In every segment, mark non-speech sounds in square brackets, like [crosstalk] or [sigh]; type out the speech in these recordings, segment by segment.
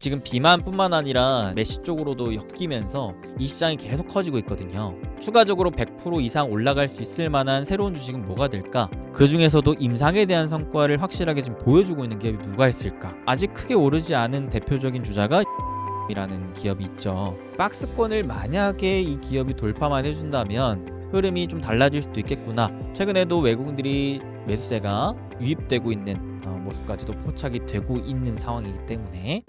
지금 비만뿐만 아니라 메시 쪽으로도 엮이면서 이 시장이 계속 커지고 있거든요. 추가적으로 100% 이상 올라갈 수 있을 만한 새로운 주식은 뭐가 될까? 그 중에서도 임상에 대한 성과를 확실하게 지금 보여주고 있는 기업이 누가 있을까? 아직 크게 오르지 않은 대표적인 주자가 [laughs] 이라는 기업이 있죠. 박스권을 만약에 이 기업이 돌파만 해준다면 흐름이 좀 달라질 수도 있겠구나. 최근에도 외국인들이 매수세가 유입되고 있는 어, 모습까지도 포착이 되고 있는 상황이기 때문에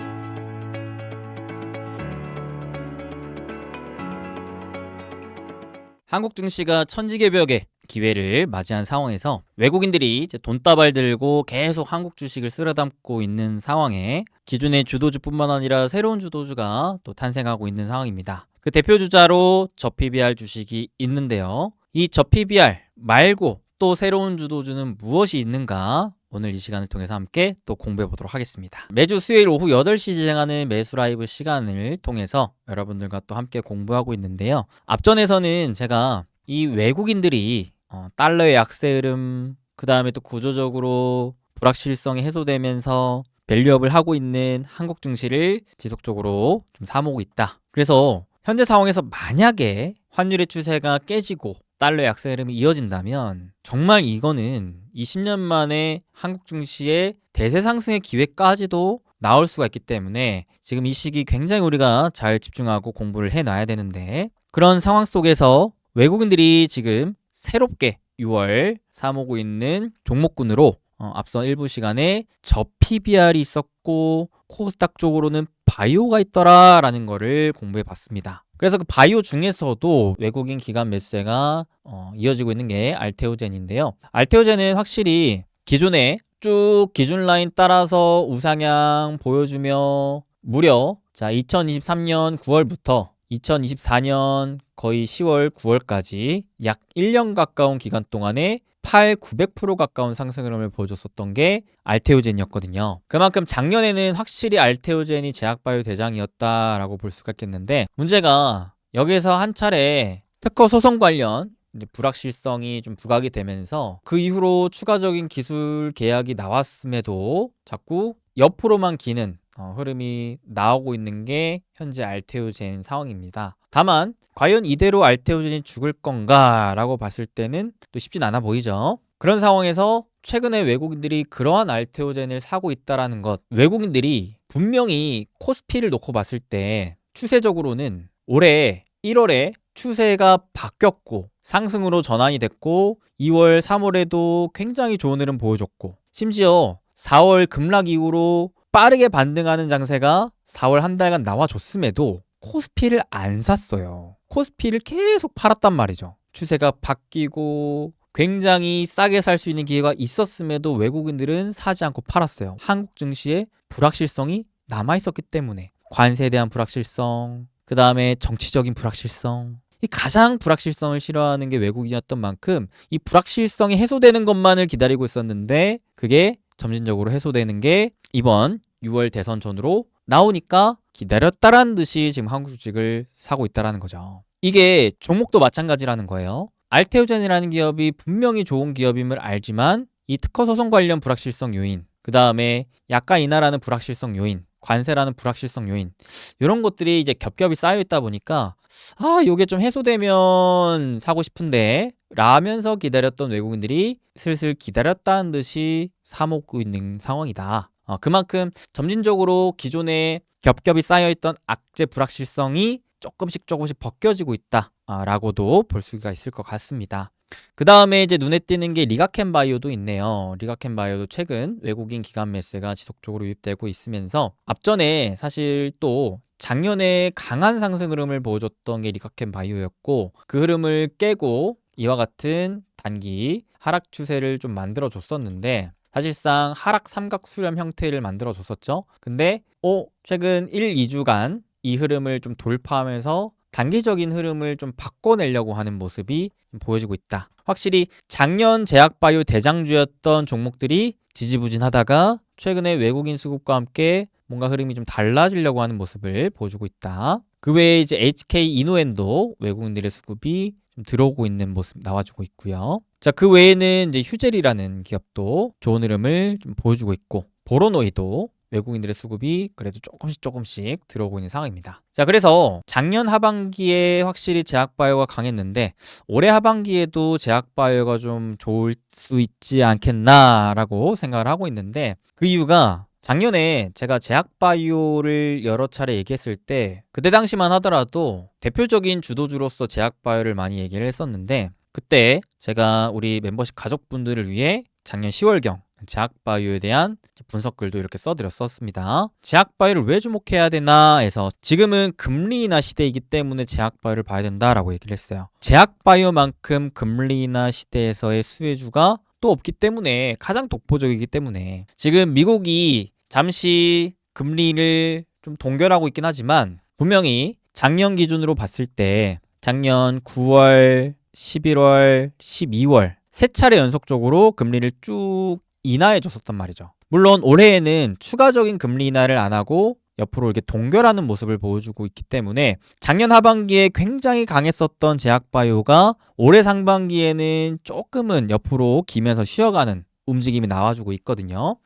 한국 증시가 천지개벽의 기회를 맞이한 상황에서 외국인들이 이제 돈다발 들고 계속 한국 주식을 쓸어 담고 있는 상황에 기존의 주도주뿐만 아니라 새로운 주도주가 또 탄생하고 있는 상황입니다. 그 대표 주자로 저PBR 주식이 있는데요. 이 저PBR 말고 또 새로운 주도주는 무엇이 있는가? 오늘 이 시간을 통해서 함께 또 공부해 보도록 하겠습니다. 매주 수요일 오후 8시 진행하는 매수 라이브 시간을 통해서 여러분들과 또 함께 공부하고 있는데요. 앞전에서는 제가 이 외국인들이 어, 달러의 약세 흐름, 그 다음에 또 구조적으로 불확실성이 해소되면서 밸류업을 하고 있는 한국 증시를 지속적으로 좀 사모고 있다. 그래서 현재 상황에서 만약에 환율의 추세가 깨지고 달러 약세 흐름이 이어진다면 정말 이거는 20년 만에 한국 증시의 대세 상승의 기회까지도 나올 수가 있기 때문에 지금 이 시기 굉장히 우리가 잘 집중하고 공부를 해 놔야 되는데 그런 상황 속에서 외국인들이 지금 새롭게 6월 사모고 있는 종목군으로 어, 앞선 일부 시간에 저 PBR이 있었고 코스닥 쪽으로는 바이오가 있더라라는 거를 공부해 봤습니다. 그래서 그 바이오 중에서도 외국인 기관 매수세가 어, 이어지고 있는 게 알테오젠인데요. 알테오젠은 확실히 기존에 쭉 기준 라인 따라서 우상향 보여주며 무려 자 2023년 9월부터 2024년 거의 10월 9월까지 약 1년 가까운 기간 동안에 8, 900% 가까운 상승 흐름을 보여줬었던 게 알테오젠이었거든요. 그만큼 작년에는 확실히 알테오젠이 제약바이오 대장이었다라고 볼 수가 있겠는데 문제가 여기에서 한 차례 특허 소송 관련 불확실성이 좀 부각이 되면서 그 이후로 추가적인 기술 계약이 나왔음에도 자꾸 옆으로만 기는 어, 흐름이 나오고 있는 게 현재 알테오젠 상황입니다. 다만 과연 이대로 알테오젠이 죽을 건가라고 봤을 때는 또 쉽진 않아 보이죠. 그런 상황에서 최근에 외국인들이 그러한 알테오젠을 사고 있다라는 것, 외국인들이 분명히 코스피를 놓고 봤을 때 추세적으로는 올해 1월에 추세가 바뀌었고 상승으로 전환이 됐고 2월, 3월에도 굉장히 좋은 흐름 보여줬고 심지어 4월 급락 이후로 빠르게 반등하는 장세가 4월 한 달간 나와줬음에도 코스피를 안 샀어요. 코스피를 계속 팔았단 말이죠. 추세가 바뀌고 굉장히 싸게 살 수 있는 기회가 있었음에도 외국인들은 사지 않고 팔았어요. 한국 증시의 불확실성이 남아 있었기 때문에 관세에 대한 불확실성, 그 다음에 정치적인 불확실성, 이 가장 불확실성을 싫어하는 게 외국인이었던 만큼 이 불확실성이 해소되는 것만을 기다리고 있었는데 그게 점진적으로 해소되는 게 이번 6월 대선 전으로 나오니까 기다렸다라는 듯이 지금 한국 주식을 사고 있다라는 거죠. 이게 종목도 마찬가지라는 거예요. 알테오젠이라는 기업이 분명히 좋은 기업임을 알지만 이 특허 소송 관련 불확실성 요인, 그 다음에 약가 인하라는 불확실성 요인, 관세라는 불확실성 요인 이런 것들이 이제 겹겹이 쌓여 있다 보니까 아 요게 좀 해소되면 사고 싶은데 라면서 기다렸던 외국인들이 슬슬 기다렸다는 듯이 사먹고 있는 상황이다. 어, 그만큼 점진적으로 기존에 겹겹이 쌓여있던 악재 불확실성이 조금씩 조금씩 벗겨지고 있다라고도 볼 수가 있을 것 같습니다. 그 다음에 이제 눈에 띄는 게 리가켄 바이오도 있네요. 리가켄 바이오도 최근 외국인 기관 매수가 지속적으로 유입되고 있으면서 앞전에 사실 또 작년에 강한 상승 흐름을 보여줬던 게 리가켄 바이오였고 그 흐름을 깨고 이와 같은 단기 하락 추세를 좀 만들어 줬었는데 사실상 하락 삼각 수렴 형태를 만들어 줬었죠. 근데 어 최근 1, 2주간 이 흐름을 좀 돌파하면서 단기적인 흐름을 좀 바꿔내려고 하는 모습이 보여지고 있다. 확실히 작년 제약바이오 대장주였던 종목들이 지지부진하다가 최근에 외국인 수급과 함께 뭔가 흐름이 좀 달라지려고 하는 모습을 보여주고 있다. 그 외에 이제 HK 이노엔도 외국인들의 수급이 좀 들어오고 있는 모습 나와주고 있고요. 자, 그 외에는 이제 휴젤이라는 기업도 좋은 흐름을 좀 보여주고 있고 보로노이도 외국인들의 수급이 그래도 조금씩 조금씩 들어오고 있는 상황입니다. 자, 그래서 작년 하반기에 확실히 제약바이오가 강했는데 올해 하반기에도 제약바이오가 좀 좋을 수 있지 않겠나라고 생각을 하고 있는데 그 이유가 작년에 제가 제약바이오를 여러 차례 얘기했을 때 그때 당시만 하더라도 대표적인 주도주로서 제약바이오를 많이 얘기를 했었는데 그때 제가 우리 멤버십 가족분들을 위해 작년 10월경 제약바이오에 대한 분석글도 이렇게 써드렸었습니다. 제약바이오를 왜 주목해야 되나 해서 지금은 금리 인하 시대이기 때문에 제약바이오를 봐야 된다라고 얘기를 했어요. 제약바이오만큼 금리 인하 시대에서의 수혜주가 또 없기 때문에 가장 독보적이기 때문에 지금 미국이 잠시 금리를 좀 동결하고 있긴 하지만 분명히 작년 기준으로 봤을 때 작년 9월, 11월, 12월 세 차례 연속적으로 금리를 쭉 인하해 줬었단 말이죠. 물론 올해에는 추가적인 금리 인하를 안 하고 옆으로 이렇게 동결하는 모습을 보여주고 있기 때문에 작년 하반기에 굉장히 강했었던 제약바이오가 올해 상반기에는 조금은 옆으로 기면서 쉬어가는 움직임이 나와주고 있거든요.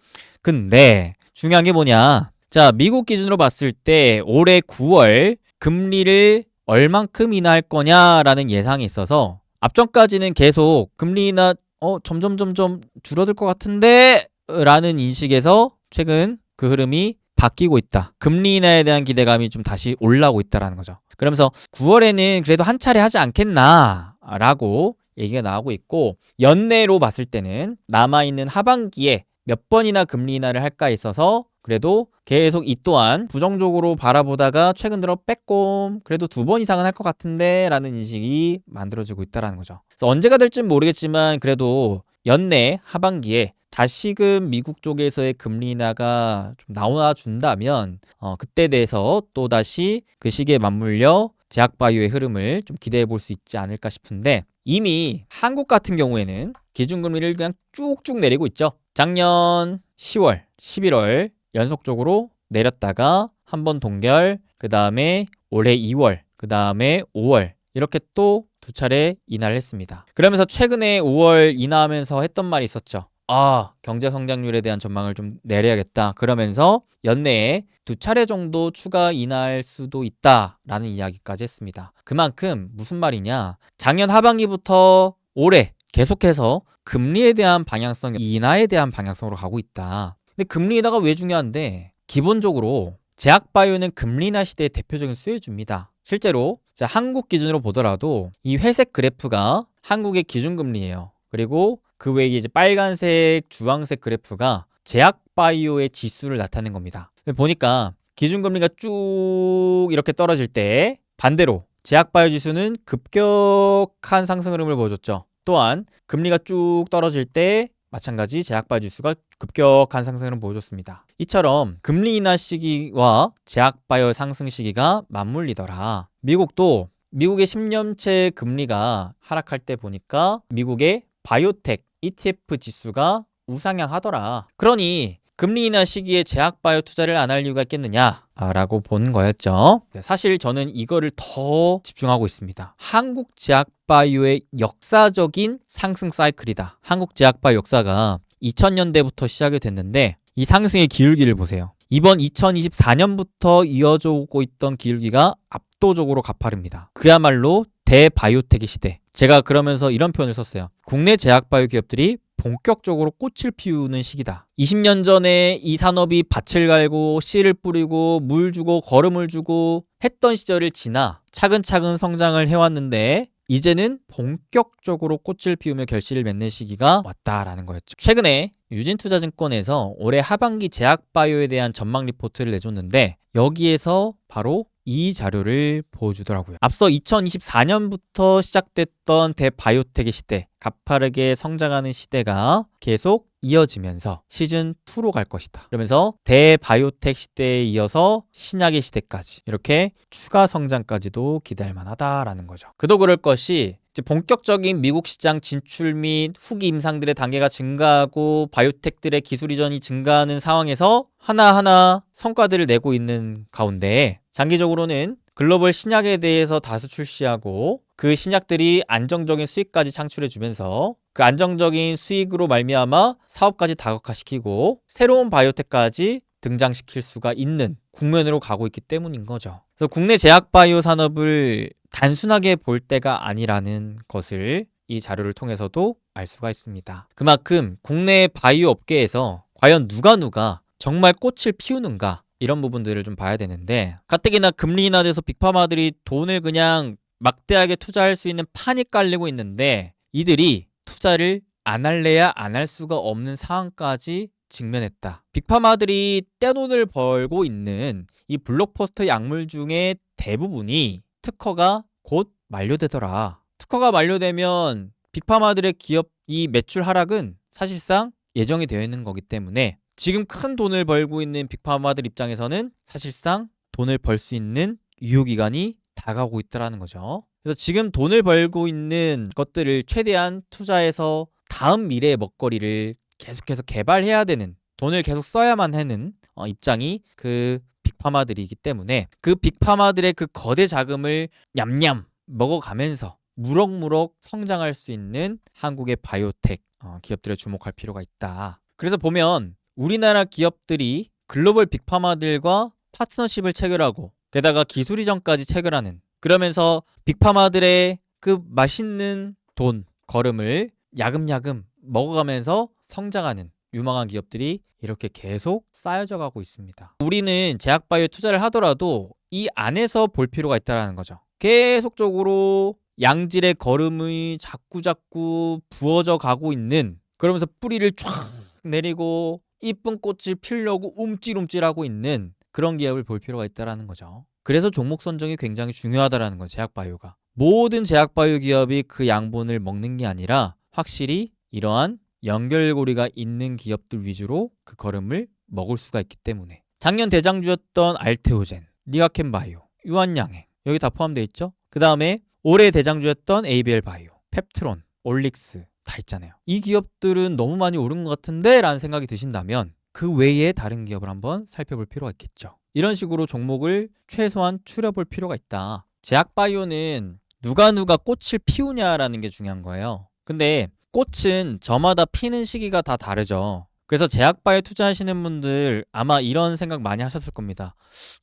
근데 중요한 게 뭐냐? 자, 미국 기준으로 봤을 때 올해 9월 금리를 얼만큼 인하할 거냐라는 예상이 있어서 앞전까지는 계속 금리 인하 어 점점 점점 줄어들 것 같은데 라는 인식에서 최근 그 흐름이 바뀌고 있다. 금리 인하에 대한 기대감이 좀 다시 올라오고 있다라는 거죠. 그러면서 9월에는 그래도 한 차례 하지 않겠나라고 얘기가 나오고 있고 연내로 봤을 때는 남아 있는 하반기에 몇 번이나 금리 인하를 할까 있어서 그래도 계속 이 또한 부정적으로 바라보다가 최근 들어 빼꼼 그래도 두 번 이상은 할 것 같은데 라는 인식이 만들어지고 있다라는 거죠. 그래서 언제가 될지는 모르겠지만 그래도 연내 하반기에 다시금 미국 쪽에서의 금리 인하가 좀 나와 준다면 어, 그때 대해서 또 다시 그 시기에 맞물려 제약바이오의 흐름을 좀 기대해 볼 수 있지 않을까 싶은데 이미 한국 같은 경우에는 기준금리를 그냥 쭉쭉 내리고 있죠. 작년 10월, 11월 연속적으로 내렸다가 한 번 동결, 그 다음에 올해 2월, 그 다음에 5월 이렇게 또 두 차례 인하를 했습니다. 그러면서 최근에 5월 인하하면서 했던 말이 있었죠. 아, 경제 성장률에 대한 전망을 좀 내려야겠다. 그러면서 연내에 두 차례 정도 추가 인하할 수도 있다라는 이야기까지 했습니다. 그만큼 무슨 말이냐? 작년 하반기부터 올해 계속해서 금리에 대한 방향성, 인하에 대한 방향성으로 가고 있다. 근데 금리 인하가 왜 중요한데 기본적으로 제약바이오는 금리 인하 시대의 대표적인 수혜주입니다. 실제로 자, 한국 기준으로 보더라도 이 회색 그래프가 한국의 기준금리예요. 그리고 그 외에 이제 빨간색, 주황색 그래프가 제약바이오의 지수를 나타낸 겁니다. 보니까 기준금리가 쭉 이렇게 떨어질 때 반대로 제약바이오 지수는 급격한 상승 흐름을 보여줬죠. 또한 금리가 쭉 떨어질 때 마찬가지 제약바이오 지수가 급격한 상승을 보여줬습니다. 이처럼 금리 인하 시기와 제약바이오 상승 시기가 맞물리더라. 미국도 미국의 10년째 금리가 하락할 때 보니까 미국의 바이오텍 ETF 지수가 우상향하더라. 그러니 금리 인하 시기에 제약바이오 투자를 안 할 이유가 있겠느냐 라고 본 거였죠. 네, 사실 저는 이거를 더 집중하고 있습니다. 한국 제약바이오의 역사적인 상승 사이클이다. 한국 제약바이오 역사가 2000년대부터 시작이 됐는데 이 상승의 기울기를 보세요. 이번 2024년부터 이어져 오고 있던 기울기가 압도적으로 가파릅니다. 그야말로 대바이오텍의 시대. 제가 그러면서 이런 표현을 썼어요. 국내 제약 바이오 기업들이 본격적으로 꽃을 피우는 시기다. 20년 전에 이 산업이 밭을 갈고 씨를 뿌리고 물 주고 거름을 주고 했던 시절을 지나 차근차근 성장을 해왔는데 이제는 본격적으로 꽃을 피우며 결실을 맺는 시기가 왔다라는 거였죠. 최근에 유진투자증권에서 올해 하반기 제약바이오에 대한 전망 리포트를 내줬는데 여기에서 바로 이 자료를 보여주더라고요. 앞서 2024년부터 시작됐던 대바이오텍의 시대, 가파르게 성장하는 시대가 계속 이어지면서 시즌 2로 갈 것이다. 그러면서 대바이오텍 시대에 이어서 신약의 시대까지 이렇게 추가 성장까지도 기대할 만하다라는 거죠. 그도 그럴 것이 본격적인 미국 시장 진출 및 후기 임상들의 단계가 증가하고 바이오텍들의 기술 이전이 증가하는 상황에서 하나하나 성과들을 내고 있는 가운데 장기적으로는 글로벌 신약에 대해서 다수 출시하고 그 신약들이 안정적인 수익까지 창출해 주면서 그 안정적인 수익으로 말미암아 사업까지 다각화시키고 새로운 바이오텍까지 등장시킬 수가 있는 국면으로 가고 있기 때문인 거죠. 그래서 국내 제약 바이오 산업을 단순하게 볼 때가 아니라는 것을 이 자료를 통해서도 알 수가 있습니다. 그만큼 국내 바이오 업계에서 과연 누가 누가 정말 꽃을 피우는가 이런 부분들을 좀 봐야 되는데 가뜩이나 금리 인하돼서 빅파마들이 돈을 그냥 막대하게 투자할 수 있는 판이 깔리고 있는데 이들이 투자를 안 할래야 안 할 수가 없는 상황까지 직면했다. 빅파마들이 떼돈을 벌고 있는 이 블록버스터 약물 중에 대부분이 특허가 곧 만료되더라. 특허가 만료되면 빅파마들의 기업 이 매출 하락은 사실상 예정이 되어 있는 거기 때문에 지금 큰 돈을 벌고 있는 빅파마들 입장에서는 사실상 돈을 벌 수 있는 유효기간이 다가오고 있다라는 거죠. 그래서 지금 돈을 벌고 있는 것들을 최대한 투자해서 다음 미래의 먹거리를 계속해서 개발해야 되는 돈을 계속 써야만 하는 어, 입장이 그 빅파마들이기 때문에 그 빅파마들의 그 거대 자금을 냠냠 먹어가면서 무럭무럭 성장할 수 있는 한국의 바이오텍 어, 기업들에 주목할 필요가 있다. 그래서 보면 우리나라 기업들이 글로벌 빅파마들과 파트너십을 체결하고 게다가 기술 이전까지 체결하는 그러면서 빅파마들의 그 맛있는 돈 걸음을 야금야금 먹어가면서 성장하는 유망한 기업들이 이렇게 계속 쌓여져 가고 있습니다. 우리는 제약바이오 투자를 하더라도 이 안에서 볼 필요가 있다는 거죠. 계속적으로 양질의 걸음이 자꾸자꾸 부어져 가고 있는 그러면서 뿌리를 쫙 내리고 이쁜 꽃을 피우려고 움찔움찔하고 있는 그런 기업을 볼 필요가 있다라는 거죠. 그래서 종목 선정이 굉장히 중요하다라는 거죠. 제약바이오가. 모든 제약바이오 기업이 그 양분을 먹는 게 아니라 확실히 이러한 연결고리가 있는 기업들 위주로 그 걸음을 먹을 수가 있기 때문에 작년 대장주였던 알테오젠, 리가켄바이오, 유한양행 여기 다 포함되어 있죠. 그 다음에 올해 대장주였던 ABL 바이오, 펩트론, 올릭스 다 있잖아요. 이 기업들은 너무 많이 오른 것 같은데 라는 생각이 드신다면 그 외에 다른 기업을 한번 살펴볼 필요가 있겠죠. 이런 식으로 종목을 최소한 추려볼 필요가 있다. 제약바이오는 누가 누가 꽃을 피우냐라는 게 중요한 거예요. 근데 꽃은 저마다 피는 시기가 다 다르죠. 그래서 제약바이오 투자하시는 분들 아마 이런 생각 많이 하셨을 겁니다.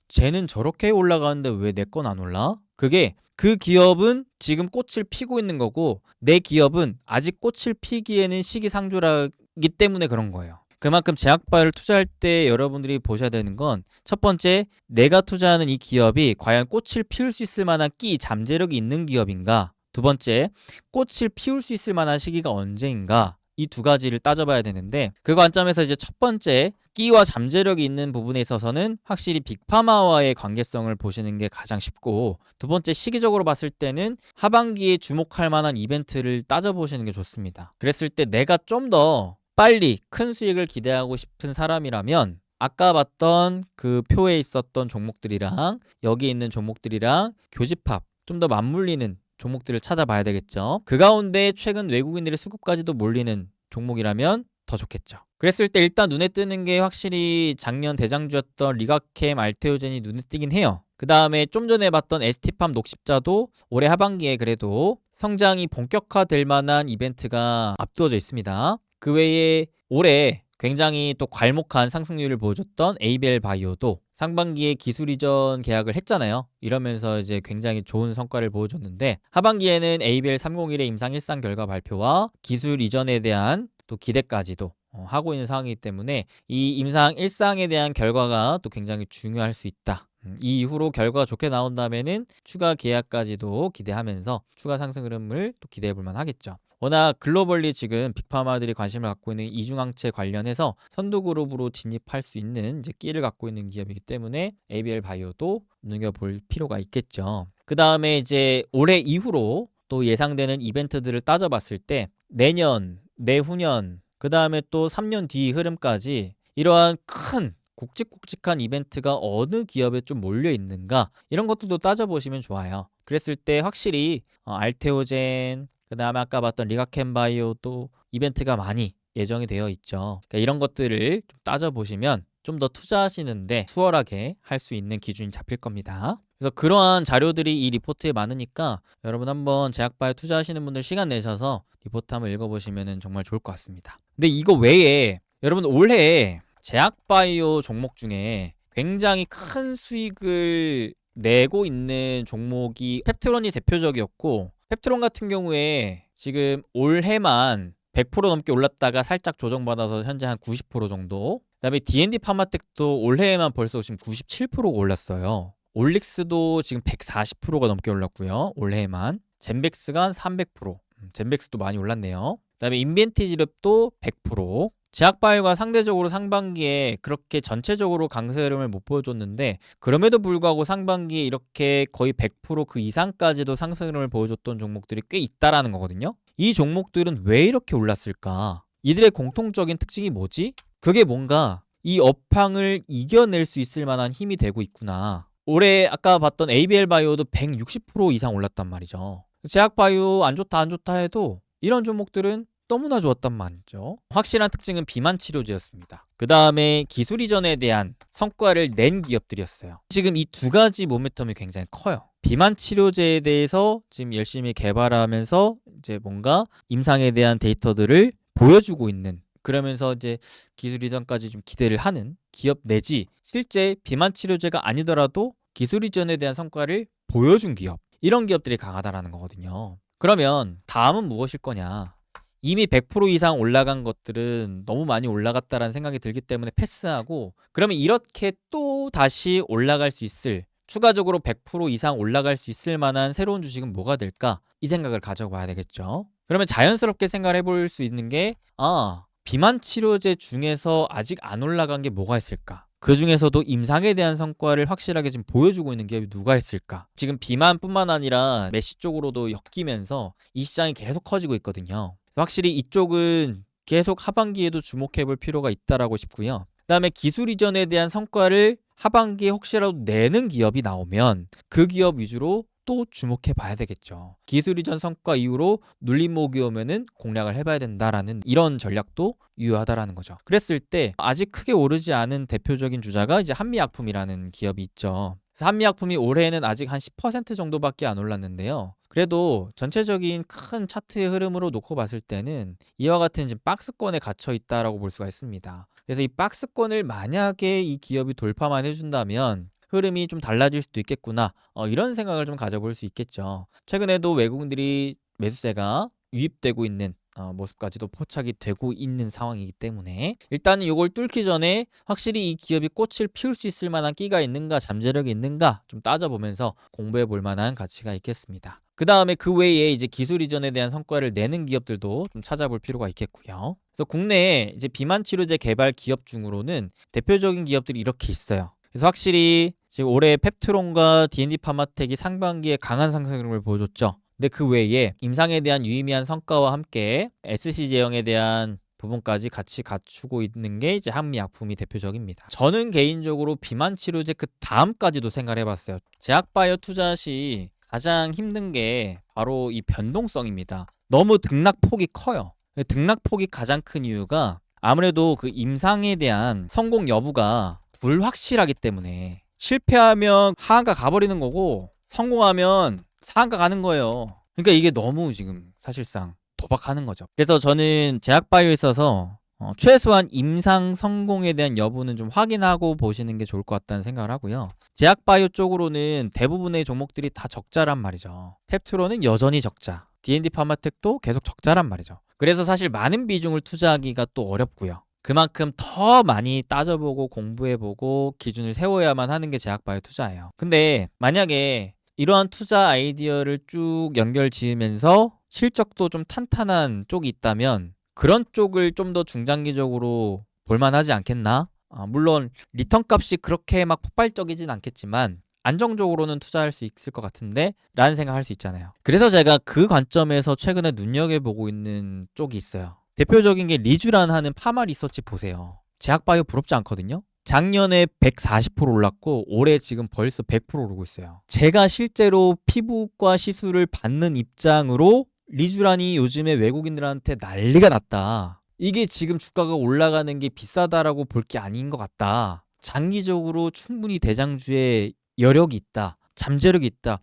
쟤는 저렇게 올라가는데 왜 내 건 안 올라? 그게 그 기업은 지금 꽃을 피고 있는 거고 내 기업은 아직 꽃을 피기에는 시기상조라기 때문에 그런 거예요. 그만큼 제약바이오를 투자할 때 여러분들이 보셔야 되는 건 첫 번째 내가 투자하는 이 기업이 과연 꽃을 피울 수 있을 만한 끼 잠재력이 있는 기업인가 두 번째 꽃을 피울 수 있을 만한 시기가 언제인가 이 두 가지를 따져봐야 되는데 그 관점에서 이제 첫 번째 끼와 잠재력이 있는 부분에 있어서는 확실히 빅파마와의 관계성을 보시는 게 가장 쉽고 두 번째 시기적으로 봤을 때는 하반기에 주목할 만한 이벤트를 따져보시는 게 좋습니다. 그랬을 때 내가 좀 더 빨리 큰 수익을 기대하고 싶은 사람이라면 아까 봤던 그 표에 있었던 종목들이랑 여기 있는 종목들이랑 교집합 좀 더 맞물리는 종목들을 찾아봐야 되겠죠. 그 가운데 최근 외국인들의 수급까지도 몰리는 종목이라면 더 좋겠죠. 그랬을 때 일단 눈에 뜨는 게 확실히 작년 대장주였던 리가캠 알테오젠이 눈에 띄긴 해요. 그 다음에 좀 전에 봤던 ST팜 녹십자도 올해 하반기에 그래도 성장이 본격화될 만한 이벤트가 앞두어져 있습니다. 그 외에 올해 굉장히 또 괄목한 상승률을 보여줬던 ABL 바이오도 상반기에 기술 이전 계약을 했잖아요. 이러면서 이제 굉장히 좋은 성과를 보여줬는데 하반기에는 ABL 301의 임상 1상 결과 발표와 기술 이전에 대한 또 기대까지도 어, 하고 있는 상황이기 때문에 이 임상 1상에 대한 결과가 또 굉장히 중요할 수 있다. 음, 이 이후로 결과가 좋게 나온다면은 추가 계약까지도 기대하면서 추가 상승 흐름을 또 기대해 볼 만 하겠죠. 워낙 글로벌리 지금 빅파마들이 관심을 갖고 있는 이중항체 관련해서 선두 그룹으로 진입할 수 있는 이제 끼를 갖고 있는 기업이기 때문에 ABL 바이오도 눈여볼 필요가 있겠죠. 그 다음에 이제 올해 이후로 또 예상되는 이벤트들을 따져봤을 때 내년, 내후년, 그 다음에 또 3년 뒤 흐름까지 이러한 큰 굵직굵직한 이벤트가 어느 기업에 좀 몰려 있는가 이런 것들도 따져보시면 좋아요. 그랬을 때 확실히 어, 알테오젠, 그 다음에 아까 봤던 리가켄바이오도 이벤트가 많이 예정이 되어 있죠. 그러니까 이런 것들을 좀 따져보시면 좀 더 투자하시는데 수월하게 할 수 있는 기준이 잡힐 겁니다. 그래서 그러한 자료들이 이 리포트에 많으니까 여러분 한번 제약바이오 투자하시는 분들 시간 내셔서 리포트 한번 읽어보시면 정말 좋을 것 같습니다. 근데 이거 외에 여러분 올해 제약바이오 종목 중에 굉장히 큰 수익을 내고 있는 종목이 펩트론이 대표적이었고 펩트론 같은 경우에 지금 올해만 100% 넘게 올랐다가 살짝 조정받아서 현재 한 90% 정도. 그다음에 D&D 파마텍도 올해에만 벌써 지금 97%가 올랐어요. 올릭스도 지금 140%가 넘게 올랐고요. 올해에만. 젠백스가 한 300%. 음, 젠백스도 많이 올랐네요. 그다음에 인벤티지랩도 100%. 제약바이오가 상대적으로 상반기에 그렇게 전체적으로 강세 흐름을 못 보여줬는데 그럼에도 불구하고 상반기에 이렇게 거의 100%그 이상까지도 상승 흐름을 보여줬던 종목들이 꽤 있다라는 거거든요. 이 종목들은 왜 이렇게 올랐을까? 이들의 공통적인 특징이 뭐지? 그게 뭔가 이 업황을 이겨낼 수 있을 만한 힘이 되고 있구나. 올해 아까 봤던 ABL 바이오도 160% 이상 올랐단 말이죠. 제약 바이오 안 좋다 안 좋다 해도 이런 종목들은 너무나 좋았단 말이죠. 확실한 특징은 비만 치료제였습니다. 그 다음에 기술 이전에 대한 성과를 낸 기업들이었어요. 지금 이 두 가지 모멘텀이 굉장히 커요. 비만 치료제에 대해서 지금 열심히 개발하면서 이제 뭔가 임상에 대한 데이터들을 보여주고 있는 그러면서 이제 기술 이전까지 좀 기대를 하는 기업 내지 실제 비만 치료제가 아니더라도 기술 이전에 대한 성과를 보여준 기업 이런 기업들이 강하다라는 거거든요. 그러면 다음은 무엇일 거냐? 이미 100% 이상 올라간 것들은 너무 많이 올라갔다라는 생각이 들기 때문에 패스하고 그러면 이렇게 또 다시 올라갈 수 있을 추가적으로 100% 이상 올라갈 수 있을 만한 새로운 주식은 뭐가 될까? 이 생각을 가져봐야 되겠죠. 그러면 자연스럽게 생각을 해볼 수 있는 게 아, 비만 치료제 중에서 아직 안 올라간 게 뭐가 있을까? 그 중에서도 임상에 대한 성과를 확실하게 지금 보여주고 있는 기업이 누가 있을까? 지금 비만뿐만 아니라 메시 쪽으로도 엮이면서 이 시장이 계속 커지고 있거든요. 확실히 이쪽은 계속 하반기에도 주목해 볼 필요가 있다라고 싶고요. 그다음에 기술 이전에 대한 성과를 하반기에 혹시라도 내는 기업이 나오면 그 기업 위주로 또 주목해 봐야 되겠죠. 기술 이전 성과 이후로 눌림 목이 오면은 공략을 해봐야 된다라는 이런 전략도 유효하다라는 거죠. 그랬을 때 아직 크게 오르지 않은 대표적인 주자가 이제 한미약품이라는 기업이 있죠. 한미약품이 올해에는 아직 한 10% 정도밖에 안 올랐는데요. 그래도 전체적인 큰 차트의 흐름으로 놓고 봤을 때는 이와 같은 지금 박스권에 갇혀 있다라고 볼 수가 있습니다. 그래서 이 박스권을 만약에 이 기업이 돌파만 해준다면 흐름이 좀 달라질 수도 있겠구나. 어, 이런 생각을 좀 가져볼 수 있겠죠. 최근에도 외국인들이 매수세가 유입되고 있는 어, 모습까지도 포착이 되고 있는 상황이기 때문에 일단은 이걸 뚫기 전에 확실히 이 기업이 꽃을 피울 수 있을 만한 끼가 있는가 잠재력이 있는가 좀 따져보면서 공부해 볼 만한 가치가 있겠습니다. 그 다음에 그 외에 이제 기술 이전에 대한 성과를 내는 기업들도 좀 찾아볼 필요가 있겠고요. 그래서 국내에 이제 비만 치료제 개발 기업 중으로는 대표적인 기업들이 이렇게 있어요. 그래서 확실히 지금 올해 펩트론과 D&D 파마텍이 상반기에 강한 상승을 보여줬죠. 근데 그 외에 임상에 대한 유의미한 성과와 함께 SC 제형에 대한 부분까지 같이 갖추고 있는 게 이제 한미약품이 대표적입니다. 저는 개인적으로 비만 치료제 그 다음까지도 생각해 봤어요. 제약바이오 투자 시 가장 힘든 게 바로 이 변동성입니다. 너무 등락폭이 커요. 등락폭이 가장 큰 이유가 아무래도 그 임상에 대한 성공 여부가 불확실하기 때문에 실패하면 하한가 가버리는 거고 성공하면 상한가 가는 거예요. 그러니까 이게 너무 지금 사실상 도박하는 거죠. 그래서 저는 제약바이오에 있어서 어, 최소한 임상 성공에 대한 여부는 좀 확인하고 보시는 게 좋을 것 같다는 생각을 하고요. 제약바이오 쪽으로는 대부분의 종목들이 다 적자란 말이죠. 펩트로는 여전히 적자. D&D 파마텍도 계속 적자란 말이죠. 그래서 사실 많은 비중을 투자하기가 또 어렵고요. 그만큼 더 많이 따져보고 공부해보고 기준을 세워야만 하는 게 제약바이오 투자예요. 근데 만약에 이러한 투자 아이디어를 쭉 연결 지으면서 실적도 좀 탄탄한 쪽이 있다면 그런 쪽을 좀 더 중장기적으로 볼만하지 않겠나? 아, 물론 리턴 값이 그렇게 막 폭발적이진 않겠지만 안정적으로는 투자할 수 있을 것 같은데 라는 생각할 수 있잖아요. 그래서 제가 그 관점에서 최근에 눈여겨보고 있는 쪽이 있어요. 대표적인 게 리쥬란 하는 파마 리서치 보세요. 제약바이오 부럽지 않거든요. 작년에 140% 올랐고 올해 지금 벌써 100% 오르고 있어요. 제가 실제로 피부과 시술을 받는 입장으로 리쥬란이 요즘에 외국인들한테 난리가 났다. 이게 지금 주가가 올라가는 게 비싸다라고 볼 게 아닌 것 같다. 장기적으로 충분히 대장주에 여력이 있다. 잠재력이 있다.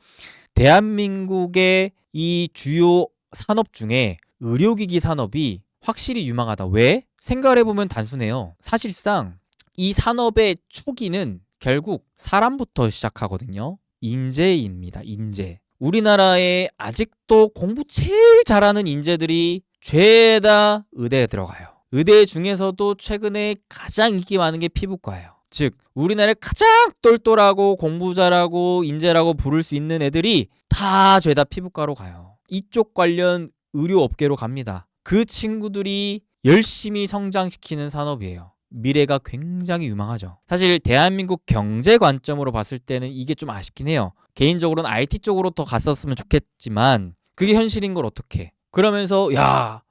대한민국의 이 주요 산업 중에 의료기기 산업이 확실히 유망하다. 왜? 생각을 해보면 단순해요. 사실상 이 산업의 초기는 결국 사람부터 시작하거든요. 인재입니다. 인재. 우리나라에 아직도 공부 제일 잘하는 인재들이 죄다 의대에 들어가요. 의대 중에서도 최근에 가장 인기 많은 게 피부과예요. 즉, 우리나라에 가장 똘똘하고 공부 잘하고 인재라고 부를 수 있는 애들이 다 죄다 피부과로 가요. 이쪽 관련 의료 업계로 갑니다. 그 친구들이 열심히 성장시키는 산업이에요. 미래가 굉장히 유망하죠. 사실 대한민국 경제 관점으로 봤을 때는 이게 좀 아쉽긴 해요. 개인적으로는 IT 쪽으로 더 갔었으면 좋겠지만 그게 현실인 걸 어떻게? 그러면서 야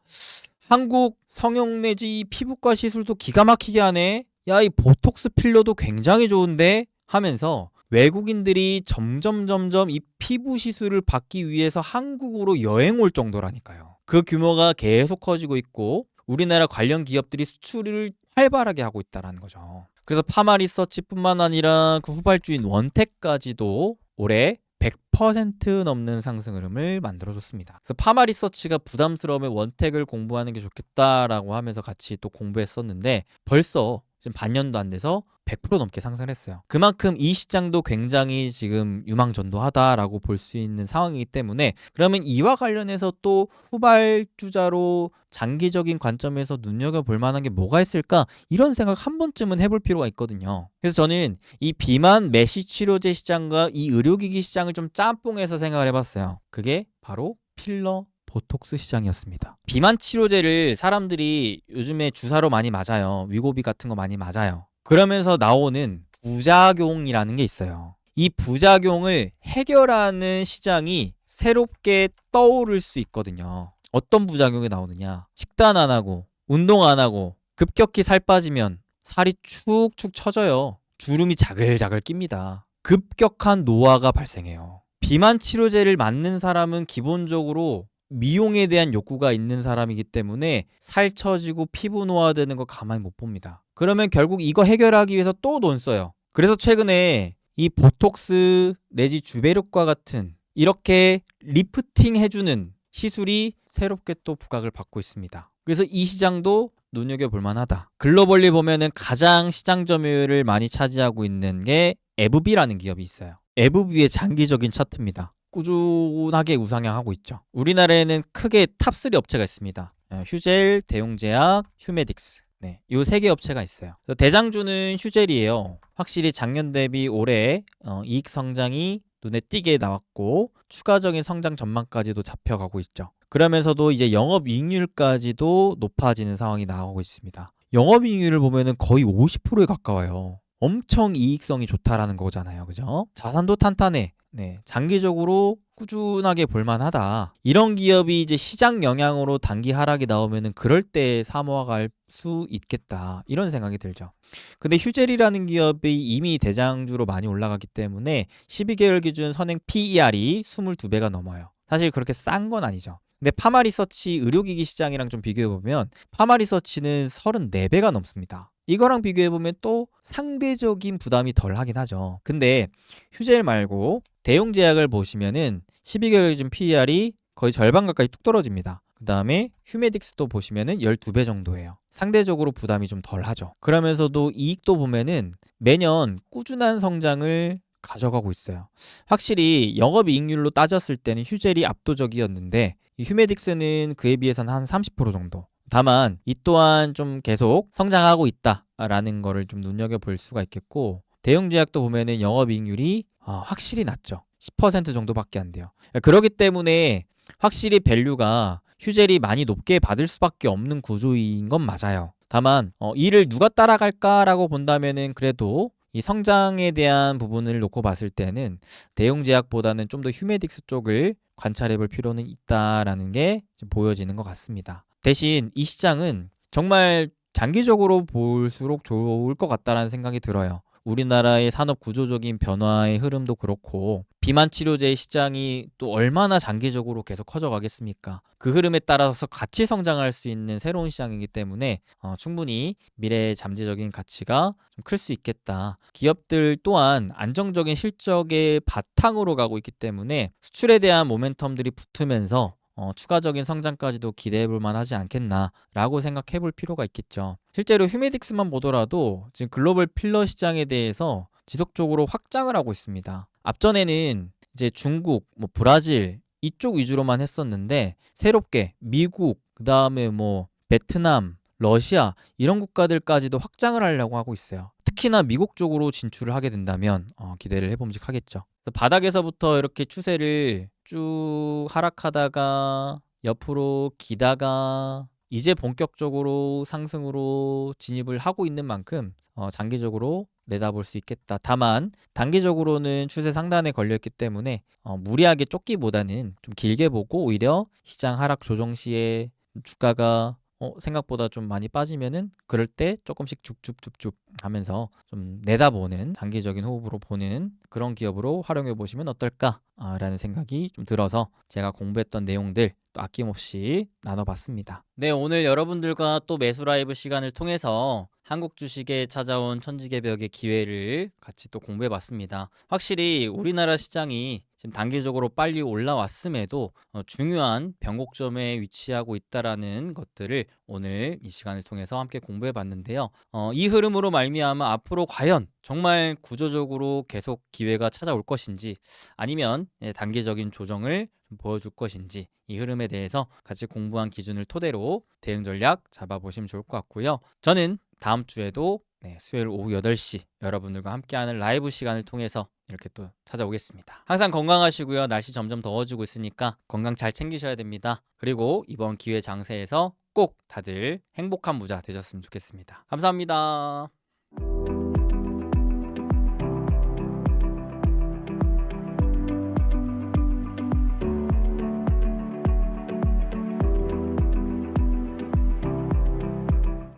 한국 성형 내지 이 피부과 시술도 기가 막히게 하네. 야 이 보톡스 필러도 굉장히 좋은데 하면서 외국인들이 점점 점점 이 피부 시술을 받기 위해서 한국으로 여행 올 정도라니까요. 그 규모가 계속 커지고 있고 우리나라 관련 기업들이 수출을 활발하게 하고 있다라는 거죠. 그래서 파마 리서치뿐만 아니라 그 후발주인 원택까지도 올해 100% 넘는 상승 흐름을 만들어줬습니다. 그래서 파마 리서치가 부담스러우면 원택을 공부하는 게 좋겠다라고 하면서 같이 또 공부했었는데 벌써 지금 반년도 안 돼서 100% 넘게 상승했어요. 그만큼 이 시장도 굉장히 지금 유망전도하다라고 볼 수 있는 상황이기 때문에 그러면 이와 관련해서 또 후발주자로 장기적인 관점에서 눈여겨볼 만한 게 뭐가 있을까 이런 생각 한 번쯤은 해볼 필요가 있거든요. 그래서 저는 이 비만 메시 치료제 시장과 이 의료기기 시장을 좀 짬뽕해서 생각을 해봤어요. 그게 바로 필러 보톡스 시장이었습니다. 비만 치료제를 사람들이 요즘에 주사로 많이 맞아요. 위고비 같은 거 많이 맞아요. 그러면서 나오는 부작용이라는 게 있어요. 이 부작용을 해결하는 시장이 새롭게 떠오를 수 있거든요. 어떤 부작용이 나오느냐? 식단 안 하고, 운동 안 하고, 급격히 살 빠지면 살이 축축 처져요. 주름이 자글자글 낍니다. 급격한 노화가 발생해요. 비만 치료제를 맞는 사람은 기본적으로 미용에 대한 욕구가 있는 사람이기 때문에 살 처지고 피부 노화되는 거 가만히 못 봅니다. 그러면 결국 이거 해결하기 위해서 또 돈 써요. 그래서 최근에 이 보톡스 내지 주베르과 같은 이렇게 리프팅 해주는 시술이 새롭게 또 부각을 받고 있습니다. 그래서 이 시장도 눈여겨볼 만하다. 글로벌리 보면은 가장 시장 점유율을 많이 차지하고 있는 게 에브비라는 기업이 있어요. 에브비의 장기적인 차트입니다. 꾸준하게 우상향하고 있죠. 우리나라에는 크게 탑3 업체가 있습니다. 어, 휴젤, 대용제약, 휴메딕스. 네, 요 세 개 업체가 있어요. 대장주는 휴젤이에요. 확실히 작년 대비 올해 어, 이익 성장이 눈에 띄게 나왔고 추가적인 성장 전망까지도 잡혀가고 있죠. 그러면서도 이제 영업이익률까지도 높아지는 상황이 나오고 있습니다. 영업이익률을 보면은 거의 50%에 가까워요. 엄청 이익성이 좋다라는 거잖아요. 그죠? 자산도 탄탄해. 네, 장기적으로 꾸준하게 볼만하다. 이런 기업이 이제 시장 영향으로 단기 하락이 나오면은 그럴 때 사모아갈 수 있겠다. 이런 생각이 들죠. 근데 휴젤이라는 기업이 이미 대장주로 많이 올라갔기 때문에 12개월 기준 선행 PER이 22배가 넘어요. 사실 그렇게 싼 건 아니죠. 근데 파마 리서치 의료기기 시장이랑 좀 비교해 보면 파마 리서치는 34배가 넘습니다. 이거랑 비교해 보면 또 상대적인 부담이 덜 하긴 하죠. 근데 휴젤 말고 대용 제약을 보시면은 12개월 기준 PER이 거의 절반 가까이 뚝 떨어집니다. 그 다음에 휴메딕스도 보시면은 12배 정도예요. 상대적으로 부담이 좀 덜 하죠. 그러면서도 이익도 보면은 매년 꾸준한 성장을 가져가고 있어요. 확실히 영업이익률로 따졌을 때는 휴젤이 압도적이었는데 이 휴메딕스는 그에 비해서는 한 30% 정도. 다만 이 또한 좀 계속 성장하고 있다라는 거를 좀 눈여겨 볼 수가 있겠고 대형 제약도 보면은 영업이익률이 아, 확실히 낮죠. 10% 정도밖에 안 돼요. 그렇기 때문에 확실히 밸류가 휴젤이 많이 높게 받을 수밖에 없는 구조인 건 맞아요. 다만 어, 이를 누가 따라갈까라고 본다면은 그래도 이 성장에 대한 부분을 놓고 봤을 때는 대용 제약보다는 좀 더 휴메딕스 쪽을 관찰해 볼 필요는 있다라는 게 보여지는 것 같습니다. 대신 이 시장은 정말 장기적으로 볼수록 좋을 것 같다라는 생각이 들어요. 우리나라의 산업 구조적인 변화의 흐름도 그렇고 비만 치료제 시장이 또 얼마나 장기적으로 계속 커져가겠습니까? 그 흐름에 따라서 같이 성장할 수 있는 새로운 시장이기 때문에 어, 충분히 미래의 잠재적인 가치가 좀 클 수 있겠다. 기업들 또한 안정적인 실적의 바탕으로 가고 있기 때문에 수출에 대한 모멘텀들이 붙으면서 어, 추가적인 성장까지도 기대해 볼 만하지 않겠나라고 생각해 볼 필요가 있겠죠. 실제로 휴메딕스만 보더라도 지금 글로벌 필러 시장에 대해서 지속적으로 확장을 하고 있습니다. 앞전에는 이제 중국, 뭐 브라질 이쪽 위주로만 했었는데 새롭게 미국, 그다음에 뭐 베트남, 러시아 이런 국가들까지도 확장을 하려고 하고 있어요. 특히나 미국 쪽으로 진출을 하게 된다면 어, 기대를 해봄직하겠죠. 그래서 바닥에서부터 이렇게 추세를 쭉 하락하다가 옆으로 기다가 이제 본격적으로 상승으로 진입을 하고 있는 만큼 어, 장기적으로 내다볼 수 있겠다. 다만 단기적으로는 추세 상단에 걸렸기 때문에 어, 무리하게 쫓기보다는 좀 길게 보고 오히려 시장 하락 조정 시에 주가가 어, 생각보다 좀 많이 빠지면은 그럴 때 조금씩 줍줍줍줍 하면서 좀 내다보는 장기적인 호흡으로 보는 그런 기업으로 활용해 보시면 어떨까라는 생각이 좀 들어서 제가 공부했던 내용들 또 아낌없이 나눠봤습니다. 네, 오늘 여러분들과 또 매수 라이브 시간을 통해서 한국 주식에 찾아온 천지개벽의 기회를 같이 또 공부해봤습니다. 확실히 우리나라 시장이 지금 단기적으로 빨리 올라왔음에도 어, 중요한 변곡점에 위치하고 있다라는 것들을 오늘 이 시간을 통해서 함께 공부해봤는데요. 어, 이 흐름으로 말미암아 앞으로 과연 정말 구조적으로 계속 기회가 찾아올 것인지 아니면 예, 단기적인 조정을 좀 보여줄 것인지 이 흐름에 대해서 같이 공부한 기준을 토대로 대응 전략 잡아보시면 좋을 것 같고요. 저는 다음 주에도 네, 수요일 오후 8시 여러분들과 함께하는 라이브 시간을 통해서 이렇게 또 찾아오겠습니다. 항상 건강하시고요. 날씨 점점 더워지고 있으니까 건강 잘 챙기셔야 됩니다. 그리고 이번 기회 장세에서 꼭 다들 행복한 부자 되셨으면 좋겠습니다. 감사합니다.